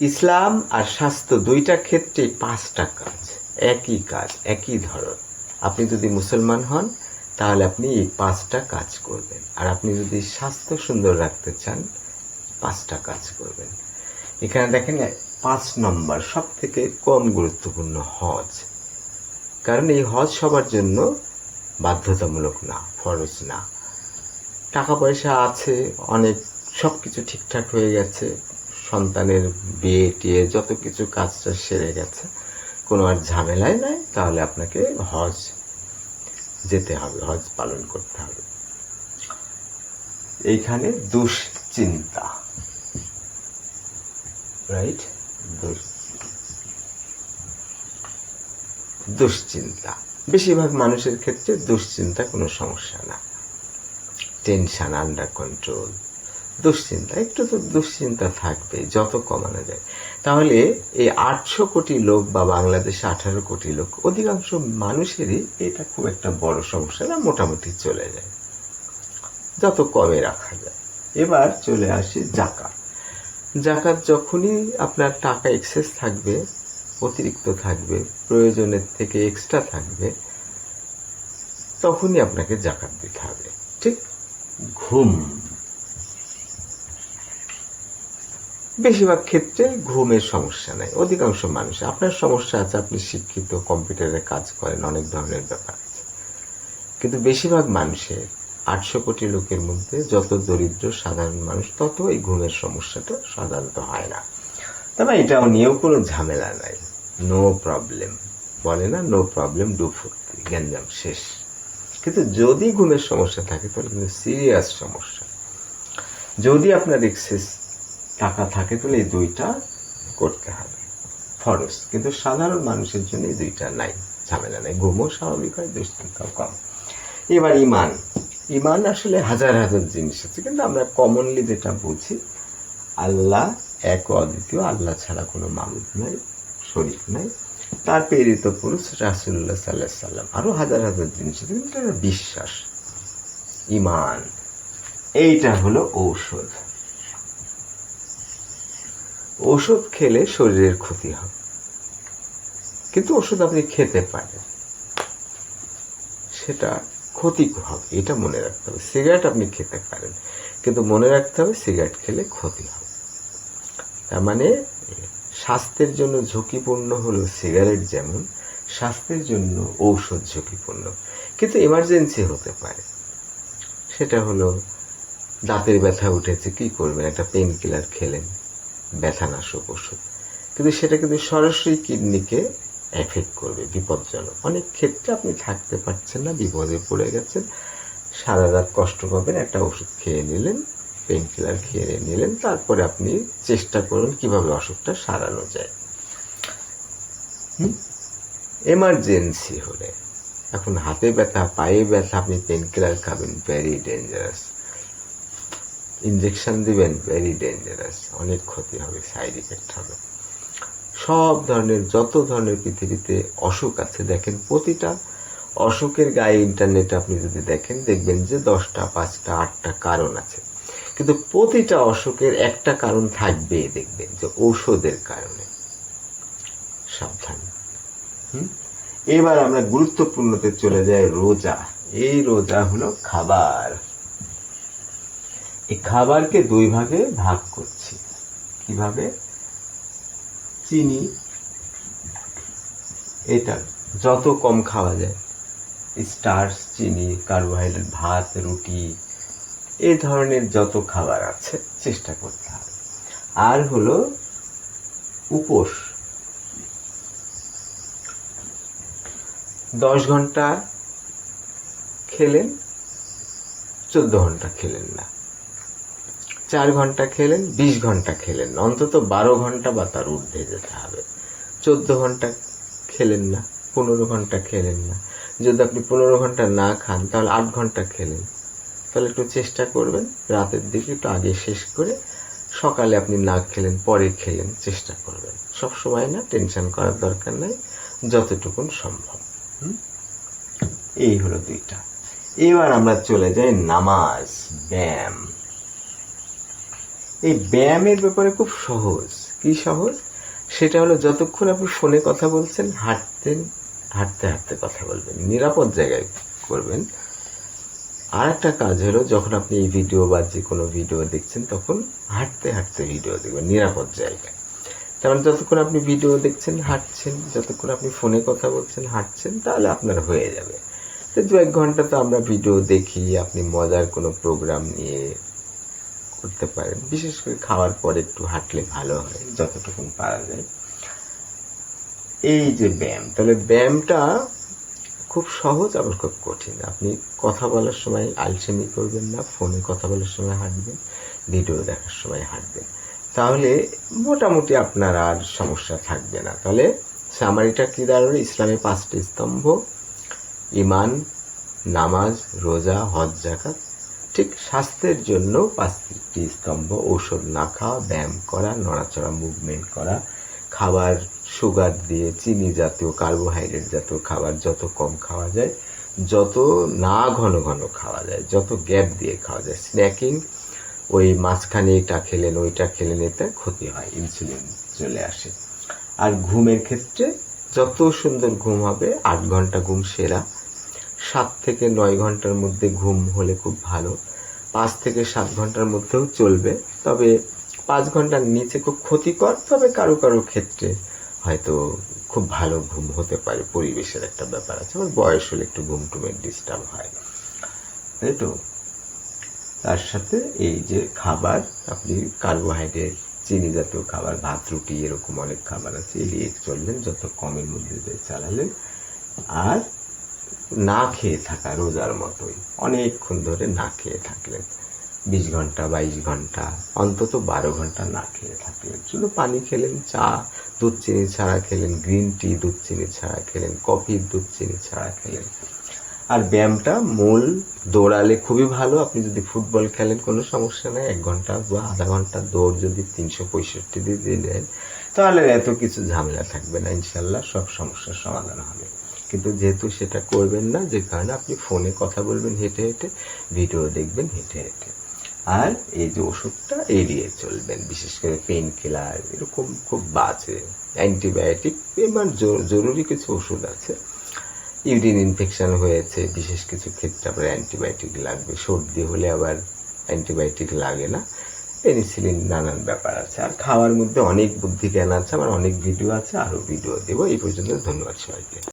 ইসলাম আর স্বাস্থ্য দুইটা ক্ষেত্রে পাঁচটা কাজ। একই কাজ, একই ধরন। আপনি যদি মুসলমান হন, তাহলে আপনি এই পাঁচটা কাজ করবেন। আর আপনি যদি স্বাস্থ্য সুন্দর রাখতে চান, পাঁচটা কাজ করবেন। এখানে দেখেন, পাঁচ নম্বর সব থেকে কম গুরুত্বপূর্ণ হজ। কারণ এই হজ সবার জন্য বাধ্যতামূলক না, ফরজ না। টাকা পয়সা আছে, অনেক সব কিছু ঠিকঠাক হয়ে গেছে। সন্তানের বিয়ে টিয়ে যত কিছু কাজটা সেরে গেছে, কোনো আর ঝামেলায় নাই, তাহলে আপনাকে হজ যেতে হবে, হজ পালন করতে হবে। এইখানে দুশ্চিন্তা। রাইট দুশ্চিন্তা। বেশিরভাগ মানুষের ক্ষেত্রে দুশ্চিন্তা কোনো সমস্যা না। টেনশন আন্ডার কন্ট্রোল দুশ্চিন্তা, একটু তো দুশ্চিন্তা থাকবে, যত কমানো যায়। তাহলে এই আটশো কোটি লোক বা বাংলাদেশে আঠারো কোটি লোক, অধিকাংশ মানুষেরই এটা খুব একটা বড় সমস্যা না, মোটামুটি চলে যায়। যত কমে রাখা যায়। এবার চলে আসি জাকাত। জাকাত যখনই আপনার টাকা এক্সেস থাকবে, অতিরিক্ত থাকবে, প্রয়োজনের থেকে এক্সট্রা থাকবে, তখনই আপনাকে জাকাত দিতে হবে। ঠিক? ঘুম। বেশিরভাগ ক্ষেত্রে ঘুমের সমস্যা নাই, অধিকাংশ মানুষ। আপনার সমস্যা আছে, আপনি শিক্ষিত, কম্পিউটারে কাজ করেন, অনেক ধরনের ব্যাপার আছে। কিন্তু বেশিরভাগ মানুষের আটশো কোটি লোকের মধ্যে যত দরিদ্র, সাধারণ মানুষ, তত এই ঘুমের সমস্যাটা সাধারণত হয় না। তবে এটাও নিয়েও কোনো ঝামেলা নাই। নো প্রবলেম বলে না নো প্রবলেম ডু ফুর্তি, গ্যাঞ্জাম শেষ। কিন্তু যদি ঘুমের সমস্যা থাকে, তাহলে কিন্তু সিরিয়াস সমস্যা। যদি আপনার এক্সেস টাকা থাকে তাহলে এই দুইটা করতে হবে। ফরজ। কিন্তু সাধারণ মানুষের জন্য এই দুইটা নাই, ঝামেলা নাই। ঘুমও স্বাভাবিক হয়, দুশ্চিন্তাও কম। এবার ইমান ইমান আসলে হাজার হাজার জিনিস আছে, কিন্তু আমরা কমনলি যেটা বুঝি, আল্লাহ এক অদ্বিতীয়, আল্লাহ ছাড়া কোনো মানুষ নাই শরীফ নাই। তার প্রেরিত পুরুষ রাসুল্লাহ সাল্লাহ সাল্লাম আরও হাজার হাজার জিনিস আছে, কিন্তু বিশ্বাস। ইমান এইটা হলো ঔষধ। ওষুধ খেলে শরীরের ক্ষতি হবে কিন্তু ওষুধ আপনি খেতে পারেন। সেটা ক্ষতি হবে, এটা মনে রাখতে হবে। সিগারেট আপনি খেতে পারেন, কিন্তু মনে রাখতে হবে সিগারেট খেলে ক্ষতি হবে। তার মানে স্বাস্থ্যের জন্য ঝুঁকিপূর্ণ হলো সিগারেট যেমন, স্বাস্থ্যের জন্য ঔষধ ঝুঁকিপূর্ণ। কিন্তু এমার্জেন্সি হতে পারে। সেটা হলো দাঁতের ব্যথা উঠেছে, কি করবেন? একটা পেন কিলার খেলেন। ব্যথানাশক ওষুধ। কিন্তু সেটা কিন্তু সরাসরি কিডনিকে এফেক্ট করবে, বিপজ্জনক। অনেক ক্ষেত্রে আপনি থাকতে পারছেন না, বিপদে পড়ে গেছেন। সারা রাত কষ্ট পাবেন, একটা ওষুধ খেয়ে নিলেন পেন কিলার খেয়ে নিলেন, তারপরে আপনি চেষ্টা করুন কীভাবে অসুখটা সারানো যায়। এমার্জেন্সি হলে। এখন হাতে ব্যথা, পায়ে ব্যথা, আপনি পেন কিলার খাবেন ভেরি ডেঞ্জারাস ইঞ্জেকশন দিবেন ভেরি ডেঞ্জারাস অনেক ক্ষতি হবে সাইড ইফেক্ট হবে। সব ধরনের, যত ধরনের পৃথিবীতে অসুখ আছে, দেখেন প্রতিটা অসুখের গায়ে ইন্টারনেটে আপনি যদি দেখেন, দেখবেন যে দশটা, পাঁচটা, আটটা কারণ আছে। কিন্তু প্রতিটা অসুখের একটা কারণ থাকবে, দেখবেন যে ঔষধের কারণে। সাবধান। এবার আমরা গুরুত্বপূর্ণতে চলে যাই রোজা। এই রোজা হলো খাবার। এই খাবারকে দুই ভাগে ভাগ করছি। কীভাবে? চিনি। এটা যত কম খাওয়া যায় স্টার্চ চিনি কার্বোহাইড্রেট ভাত রুটি এই ধরনের যত খাবার আছে চেষ্টা করতে হবে। আর হলো উপোস। দশ ঘণ্টা খেলেন চোদ্দ ঘণ্টা খেলেন না। চার ঘণ্টা খেলেন, বিশ ঘণ্টা খেলেন। অন্তত বারো ঘণ্টা বা তার ঊর্ধ্বে যেতে হবে। চোদ্দ ঘণ্টা খেলেন না, পনেরো ঘণ্টা খেলেন না। যদি আপনি পনেরো ঘণ্টা না খান, তাহলে আট ঘণ্টা খেলেন। তাহলে একটু চেষ্টা করবেন, রাতের দিকে একটু আগে শেষ করে সকালে আপনি না খেলেন, পরে খেলেন, চেষ্টা করবেন। সব সময় না, টেনশন করার দরকার নাই, যতটুকুন সম্ভব। এই হলো দুইটা। এবার আমরা চলে যাই নামাজ, ব্যায়াম। এই ব্যায়ামের ব্যাপারে খুব সহজ। কি সহজ? সেটা হলো যতক্ষণ আপনি ফোনে কথা বলছেন, হাঁটতেন, হাঁটতে হাঁটতে কথা বলবেন, নিরাপদ জায়গায় করবেন। আর একটা কাজ হলো যখন আপনি এই ভিডিও বা যে কোনো ভিডিও দেখছেন, তখন হাঁটতে হাঁটতে ভিডিও দেখবেন, নিরাপদ জায়গায়। মানে যতক্ষণ আপনি ভিডিও দেখছেন, হাঁটছেন, যতক্ষণ আপনি ফোনে কথা বলছেন, হাঁটছেন, তাহলে আপনার হয়ে যাবে। তো দু এক ঘণ্টা তো আমরা ভিডিও দেখি, আপনি মজার কোনো প্রোগ্রাম নিয়ে করতে পারেন। বিশেষ করে খাওয়ার পর একটু হাঁটলে ভালো হয় যতটুকু পারা যায়। এই যে ব্যায়াম, তাহলে ব্যায়ামটা খুব সহজ আবার খুব কঠিন। আপনি কথা বলার সময় আলসেমি করবেন না, ফোনে কথা বলার সময় হাঁটবেন, ভিডিও দেখার সময় হাঁটবেন। তাহলে মোটামুটি আপনার আর সমস্যা থাকবে না। তাহলে সামারিটা কি দাঁড়াল ইসলামে পাঁচটি স্তম্ভ ইমান নামাজ, রোজা, হজ জাকাত ঠিক স্বাস্থ্যের জন্য পাঁচটি স্তম্ভ, ঔষধ না খাওয়া, ব্যায়াম করা, নড়াচড়া মুভমেন্ট করা, খাবার সুগার দিয়ে চিনি জাতীয় কার্বোহাইড্রেট জাতীয় খাবার যত কম খাওয়া যায়, যত না ঘন ঘন খাওয়া যায়, যত গ্যাপ দিয়ে খাওয়া যায়। স্ন্যাকিং ওই মাঝখানে এটা খেলেন, ওইটা খেলেন, এতে ক্ষতি হয় ইনসুলিন চলে আসে। আর ঘুমের ক্ষেত্রে যত সুন্দর ঘুম হবে, আট ঘণ্টা ঘুম সেরা। সাত থেকে নয় ঘণ্টার মধ্যে ঘুম হলে খুব ভালো। পাঁচ থেকে সাত ঘণ্টার মধ্যেও চলবে, তবে পাঁচ ঘণ্টার নিচে খুব ক্ষতিকর, তবে কারও কারও ক্ষেত্রে হয়তো খুব ভালো ঘুম হতে পারে, পরিবেশের একটা ব্যাপার আছে আমার বয়স হলে একটু ঘুম টুমের ডিস্টার্ব হয়। তাই তো? তার সাথে এই যে খাবার, আপনি কার্বোহাইড্রেট, চিনি জাতীয় খাবার, ভাত, রুটি, এরকম অনেক খাবার আছে, এড়িয়ে চললেন, যত কমের মধ্যে চালালেন, আর না খেয়ে থাকা রোজার মতোই। অনেকক্ষণ ধরে না খেয়ে থাকলেন। বিশ ঘণ্টা, বাইশ ঘণ্টা, অন্তত বারো ঘণ্টা না খেয়ে থাকলেন। শুধু পানি খেলেন, চা, দুধ, চিনি ছাড়া খেলেন, গ্রিন টি, দুধ, চিনি ছাড়া খেলেন কফি দুধ, চিনি ছাড়া খেলেন। আর ব্যায়ামটা মূল দৌড়ালে খুবই ভালো। আপনি যদি ফুটবল খেলেন, কোনো সমস্যা নেই। এক ঘণ্টা বা আধা ঘণ্টা দৌড় যদি তিনশো পঁয়ষট্টি দিয়ে দেন, তাহলে এত কিছু ঝামেলা থাকবে না। ইনশাল্লাহ সব সমস্যার সমাধান হবে। কিন্তু যেহেতু সেটা করবেন না, যে কারণে আপনি ফোনে কথা বলবেন হেঁটে হেঁটে, ভিডিও দেখবেন হেঁটে হেঁটে। আর এই যে ওষুধটা এড়িয়ে চলবেন, বিশেষ করে পেন কিলার এরকম খুব বাজে অ্যান্টিবায়োটিক এবার জরুরি কিছু ওষুধ আছে। ইউরিন ইনফেকশন হয়েছে, বিশেষ কিছু ক্ষেত্রে আবার অ্যান্টিবায়োটিক লাগবে। সর্দি হলে আবার অ্যান্টিবায়োটিক লাগে না। পেনিসিলিন নানান ব্যাপার আছে। আর খাওয়ার মধ্যে অনেক বুদ্ধি জ্ঞান আছে আমার অনেক ভিডিও আছে আরও ভিডিও দেবো। এই পর্যন্ত ধন্যবাদ সবাইকে।